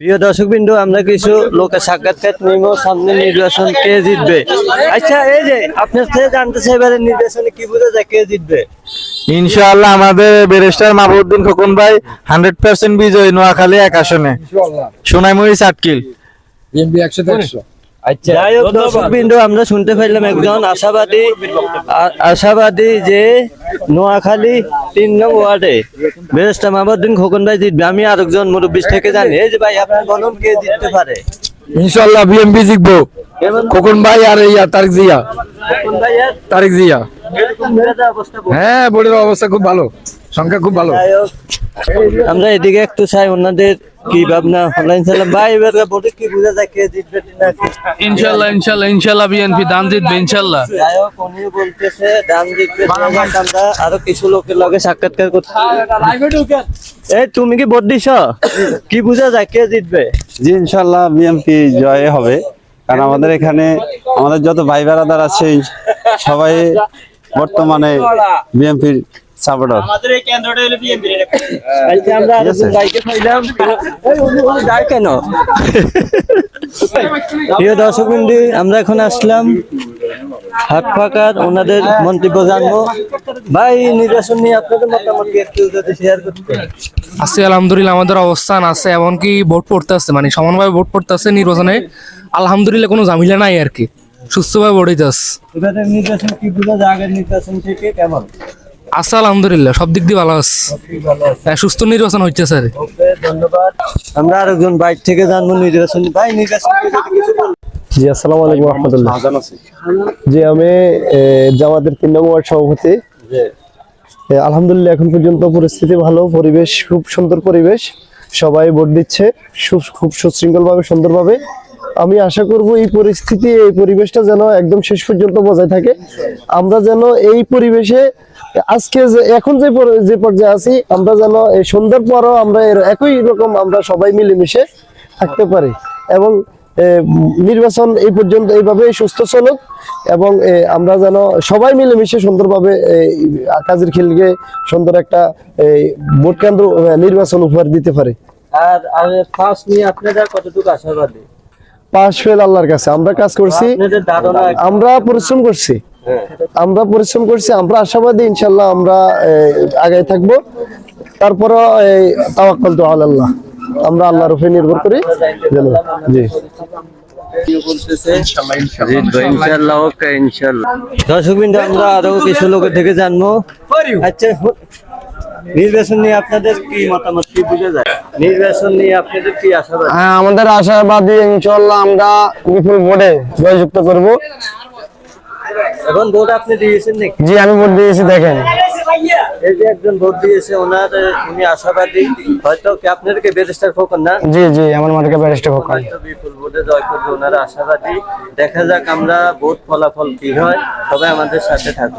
প্রিয় দর্শক বিন্দু আমরা কিছু লোকের সাক্ষাৎকার নিব সামনে নির্বাচন কে জিতবে? আচ্ছা এই যে আপনার থেকে জানতে চাই এবারে নির্বাচনে কি বোঝা যায় কে জিতবে? ইনশাআল্লাহ আমাদের ব্যারিস্টার মাহবুদ্দিন খোকন ভাই হান্ড্রেড পার্সেন্ট বিজয়ী নোয়াখালী এক আসনে। সোনাইমুড়ি সাতকিল। বিএনপি একশো একশো। আচ্ছা যাই হোক দর্শক আমরা শুনতে পাইলাম একজন আশাবাদী আশাবাদী যে নোয়াখালী তিন নং ওয়ার্ডে। বেরেস্টা মাহবুদ্দিন খোকন ভাই জিতবে। আমি আরেকজন মুরব্বী থেকে জানি। এই যে ভাই আপনার বলুন কে জিততে পারে। ইনশাল্লাহ বিএমপি জিতবো। খোকন ভাই আর ইয়া তারিক জিয়া। তারিক জিয়া। হ্যাঁ বোর্ডের অবস্থা খুব ভালো। সংখ্যা খুব ভালো। আমরা এদিকে একটু চাই ওনাদের কি ভাবনা? অনলাইন সালাম ভাই এবার বোর্ডে কি বোঝা যায় কে জিতবে না ইনশাল্লাহ ইনশাল্লাহ ইনশাল্লাহ বিএনপি দান জিতবে ইনশাল্লাহ যাই হোক উনিও বলতেছে দাম জিতবে আমরা আরও কিছু লোকের লগে সাক্ষাৎকার করতে এই তুমি কি ভোট দিছ? কি বুঝা যায় কে জিতবে? জি ইনশাল্লাহ বিএমপি জয় হবে। কারণ আমাদের এখানে আমাদের যত ভাই বেড়াদার আছে সবাই বর্তমানে বিএমপির সাপোর্টার আজকে আমরা আরেকজন ভাইকে পাইলাম। এই উনি উনি যায় কেন? প্রিয় দর্শক আমরা এখন আসলাম হাট ফাঁকার ওনাদের মন্তব্য জানব। ভাই নির্বাচন নিয়ে আপনাদের মতামত একটু যদি শেয়ার করতে? আছে আলহামদুলিল্লাহ আমাদের অবস্থান আছে এমনকি ভোট পড়তে আছে মানে সমানভাবে ভোট পড়তে আছে নির্বাচনে। আলহামদুলিল্লাহ কোনো ঝামেলা নাই আর কি। সুস্থভাবে ভোট হইতে আছে। নির্বাচন কি বোঝা যায় আগের নির্বাচন থেকে কেমন? আছে আলহামদুলিল্লাহ সব দিক দিয়ে ভালো আছে। হ্যাঁ, সুস্থ নির্বাচন হচ্ছে স্যার। ওকে ধন্যবাদ আমরা আরেকজন বাইক থেকে জানব নির্বাচন ভাই নির্বাচন। জি আসসালামু আলাইকুম রহমতুল্লাহ। জি আমি জামাতের তিন নম্বর ওয়ার্ড সভাপতি। আলহামদুলিল্লাহ এখন পর্যন্ত পরিস্থিতি ভালো পরিবেশ খুব সুন্দর পরিবেশ। সবাই ভোট দিচ্ছে সু- খুব সুশৃঙ্খল ভাবে সুন্দরভাবে। আমি আশা করব এই পরিস্থিতি, এই পরিবেশটা যেন একদম শেষ পর্যন্ত বজায় থাকে। আমরা যেন এই পরিবেশে আজকে যে- এখন যে যে পর্যায়ে আছি, আমরা যেন এই সন্ধ্যার পরও আমরা একই রকম আমরা সবাই মিলেমিশে থাকতে পারি এবং নির্বাচন এই পর্যন্ত এইভাবে সুস্থ চলুক এবং আমরা যেন সবাই মিলেমিশে সুন্দরভাবে কাজের খিলকে সুন্দর একটা ভোট কেন্দ্র নির্বাচন উপহার দিতে পারে। আর আর ফার্স্ট নিয়ে আপনারা কতটুকু আশাবাদী? পাশ ফেল আল্লাহর কাছে। আমরা কাজ করছি আমরা পরিশ্রম করছি। হ্যাঁ। আমরা পরিশ্রম করছি আমরা আশাবাদী ইনশাল্লাহ আমরা আগায় থাকব। তারপরও এই তাওয়াক্কাল তো আল্লাহ। আমরা আল্লাহর উপরে নির্ভর করি। জি। দর্শক বিন্দু আমরা আরও কিছু লোকের থেকে জানব। আচ্ছা নির্বাচন নিয়ে আপনাদের কি মতামত? কি বুঝে যায়? নির্বাচন নিয়ে আপনাদের কি আশাবাদ হ্যাঁ আমাদের আশাবাদী ইনশাল্লাহ আমরা বিপুল ভোটে জয়যুক্ত করব। এখন ভোট আপনি দিয়েছেন নাকি? জি আমি ভোট দিয়েছি দেখেন। এই যে একজন ভোট দিয়েছে ওনার উনি আশাবাদী। হয়তো কি আপনাদেরকে খোকন না? জি জি আমার মার্কে ব্যারিস্টার খোকন। বিপুল ভোটে জয় করবে ওনারা আশাবাদী। দেখা যাক আমরা ভোট ফলাফল কি হয় তবে আমাদের সাথে থাকুন